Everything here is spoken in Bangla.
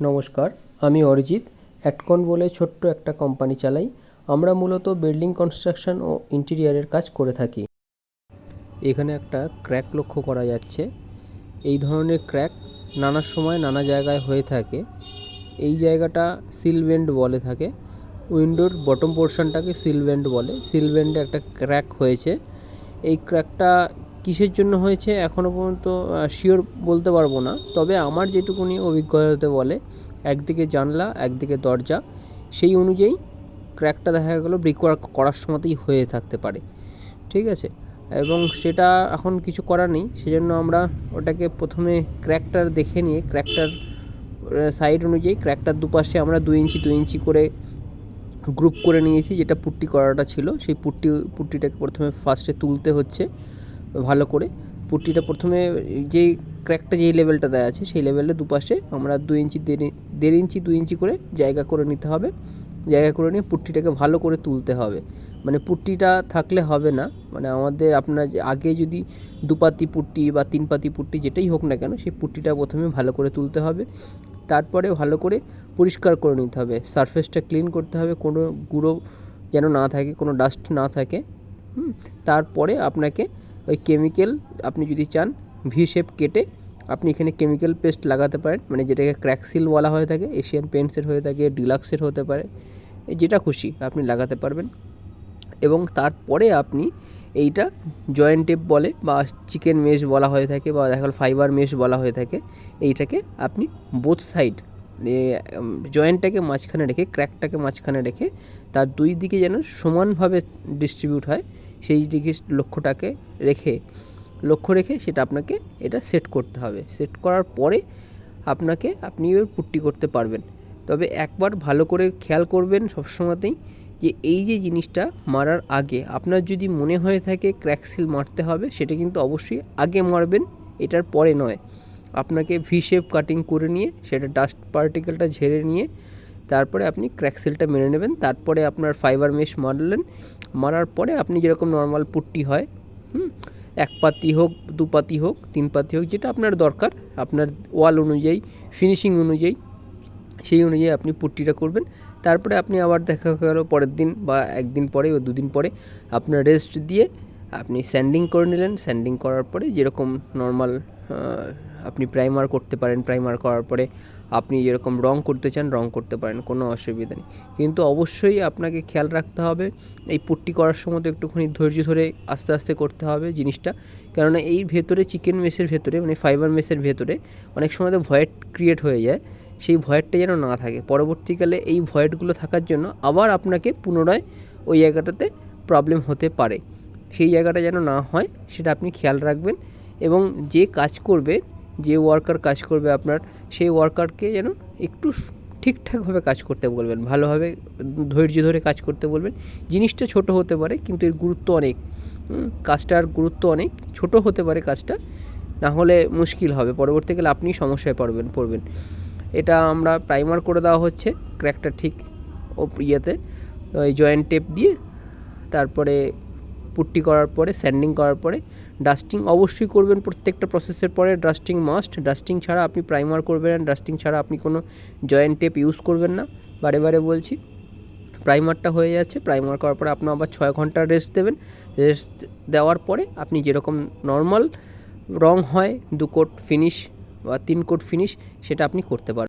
নমস্কার, আমি অরিজিৎ। অ্যাটকন বলে ছোট্ট একটা কোম্পানি চালাই। আমরা মূলত বিল্ডিং কনস্ট্রাকশন ও ইন্টিরিয়ারের কাজ করে থাকি। এখানে একটা ক্র্যাক লক্ষ্য করা যাচ্ছে। এই ধরনের ক্র্যাক নানা সময় নানা জায়গায় হয়ে থাকে। এই জায়গাটা সিলভেন্ট বলে থাকে। উইন্ডোর বটম পোর্শনটাকে সিলভেন্ট বলে। সিলভেন্ডে একটা ক্র্যাক হয়েছে। এই ক্র্যাকটা কিসের জন্য হয়েছে এখনও পর্যন্ত শিওর বলতে পারব না। তবে আমার যেটুকুনি অভিজ্ঞতাতে বলে, একদিকে জানলা, একদিকে দরজা, সেই অনুযায়ী ক্র্যাকটা দেখা গেলো ব্রিকওয়ার্ক করার সময়তেই হয়ে থাকতে পারে। ঠিক আছে? এবং সেটা এখন কিছু করার নেই, সেজন্য আমরা ওটাকে প্রথমে ক্র্যাকটার দেখে নিয়ে ক্র্যাকটার সাইড অনুযায়ী ক্র্যাকটার দুপাশে আমরা দু ইঞ্চি দু ইঞ্চি করে গ্রুপ করে নিয়েছি, যেটা পুট্টি করাটা ছিল। সেই পুট্টি, পুট্টিটাকে প্রথমে ফার্স্টে তুলতে হচ্ছে। ভালো করে। পুট্টিটা প্রথমে যেই ক্র্যাকটা যেই লেভেলটা দেওয়া আছে, সেই লেভেলের দুপাশে আমরা দু ইঞ্চি দেড় দেড় ইঞ্চি দু ইঞ্চি করে জায়গা করে নিতে হবে। জায়গা করে নিয়ে পুট্টিটাকে ভালো করে তুলতে হবে। মানে পুট্টিটা থাকলে হবে না। মানে আমাদের আপনার যে আগে যদি দুপাতি পুট্টি বা তিন পাতি পুট্টি যেটাই হোক না কেন, সেই পুট্টিটা প্রথমে ভালো করে তুলতে হবে। তারপরে ভালো করে পরিষ্কার করে নিতে হবে। সারফেসটা ক্লিন করতে হবে। কোনো গুঁড়ো যেন না থাকে, কোনো ডাস্ট না থাকে। তারপরে আপনাকে ওই কেমিক্যাল আপনি যদি চান ভি শেপ কেটে আপনি এখানে কেমিক্যাল পেস্ট লাগাতে পারেন। মানে যেটাকে ক্র্যাকসিল বলা হয়ে থাকে এশিয়ান পেন্টসের হয়ে থাকে ডিলাক্সের হতে পারে যেটা খুশি আপনি লাগাতে পারবেন। এবং তারপরে আপনি এইটা জয়েন্ট টেপ বলে বা চিকেন মেশ বলা হয়ে থাকে বা দেখা গেল ফাইবার মেশ বলা হয়ে থাকে, এইটাকে আপনি বোথ সাইড জয়েন্টটাকে মাঝখানে রেখে ক্র্যাকটাকে মাঝখানে রেখে তার দুই দিকে যেন সমানভাবে ডিস্ট্রিবিউট হয়। সেই দিকে লক্ষ্যটাকে রেখে, লক্ষ্য রেখে সেটা আপনাকে এটা সেট করতে হবে। সেট করার পরে আপনাকে আপনি এবার পুট্টি করতে পারবেন। তবে একবার ভালো করে খেয়াল করবেন সবসময়তেই যে এই যে জিনিসটা মারার আগে আপনার যদি মনে হয়ে থাকে ক্র্যাকসিল মারতে হবে, সেটা কিন্তু অবশ্যই আগে মারবেন, এটার পরে নয়। আপনাকে ভি শেপ কাটিং করে নিয়ে, সেটা ডাস্ট পার্টিকেলটা ঝেড়ে নিয়ে, তারপরে আপনি ক্র্যাকসেলটা মেনে নেবেন, তারপরে আপনার ফাইবার মেশ মারলেন মারার পরে আপনি যেরকম নর্মাল পুট্টি হয়, হুম, এক পাতি হোক, দু পাতি হোক, তিন পাতি হোক, যেটা আপনার দরকার, আপনার ওয়াল অনুযায়ী ফিনিশিং অনুযায়ী, সেই অনুযায়ী আপনি পুট্টিটা করবেন। তারপরে আপনি আবার দেখা গেল পরের দিন বা একদিন পরে বা দুদিন পরে আপনার রেস্ট দিয়ে আপনি স্যান্ডিং করে নিলেন। স্যান্ডিং করার পরে যেরকম নর্মাল আপনি প্রাইমার করতে পারেন প্রাইমার করার পরে আপনি যেরকম রং করতে চান, রং করতে পারেন, কোনো অসুবিধা নেই। কিন্তু অবশ্যই আপনাকে খেয়াল রাখতে হবে, এই পুট্টি করার সময় তো একটুখানি ধৈর্য ধরে আস্তে আস্তে করতে হবে জিনিসটা। কেননা এই ভেতরে চিকেন মেসের ভেতরে মানে ফাইবার মেসের ভেতরে অনেক সময় তো ভয়েড ক্রিয়েট হয়ে যায়, সেই ভয়েডটা যেন না থাকে। পরবর্তীকালে এই ভয়েডগুলো থাকার জন্য আবার আপনাকে পুনরায় ওই জায়গাটাতে প্রবলেম হতে পারে। সেই জায়গাটা যেন না হয়, সেটা আপনি খেয়াল রাখবেন এবং যে কাজ করবে যে ওয়ার্কার কাজ করবে আপনার, সেই ওয়ার্কারকে যেন একটু ঠিকঠাকভাবে কাজ করতে বলবেন, ভালোভাবে ধৈর্য ধরে কাজ করতে বলবেন। জিনিসটা ছোট হতে পারে, কিন্তু এর গুরুত্ব অনেক। কাজটার গুরুত্ব অনেক, ছোট হতে পারে কাজটা, না হলে মুশকিল হবে পরবর্তীকালে আপনি সমস্যায় পড়বেন পড়বেন। এটা আমরা প্রাইমার করে দেওয়া হচ্ছে ক্র্যাকটা ঠিক ও ইয়েতে, ওই জয়েন্ট টেপ দিয়ে, তারপরে পুট্টি করার পরে স্যান্ডিং করার পরে ডাস্টিং অবশ্যই করবেন প্রত্যেকটা প্রসেসের পরে। ডাস্টিং মাস্ট ডাস্টিং ছাড়া আপনি প্রাইমার করবেন ডাস্টিং ছাড়া আপনি কোনো জয়েন্ট টেপ ইউজ করবেন না। বারে বারে বলছি প্রাইমারটা হয়ে যাচ্ছে প্রাইমার করার পরে আপনি আবার ছয় ঘণ্টা রেস্ট দেবেন। রেস্ট দেওয়ার পরে আপনি যেরকম নর্মাল রং হয়, দু কোট ফিনিশ বা তিন কোট ফিনিশ সেটা আপনি করতে পারবেন।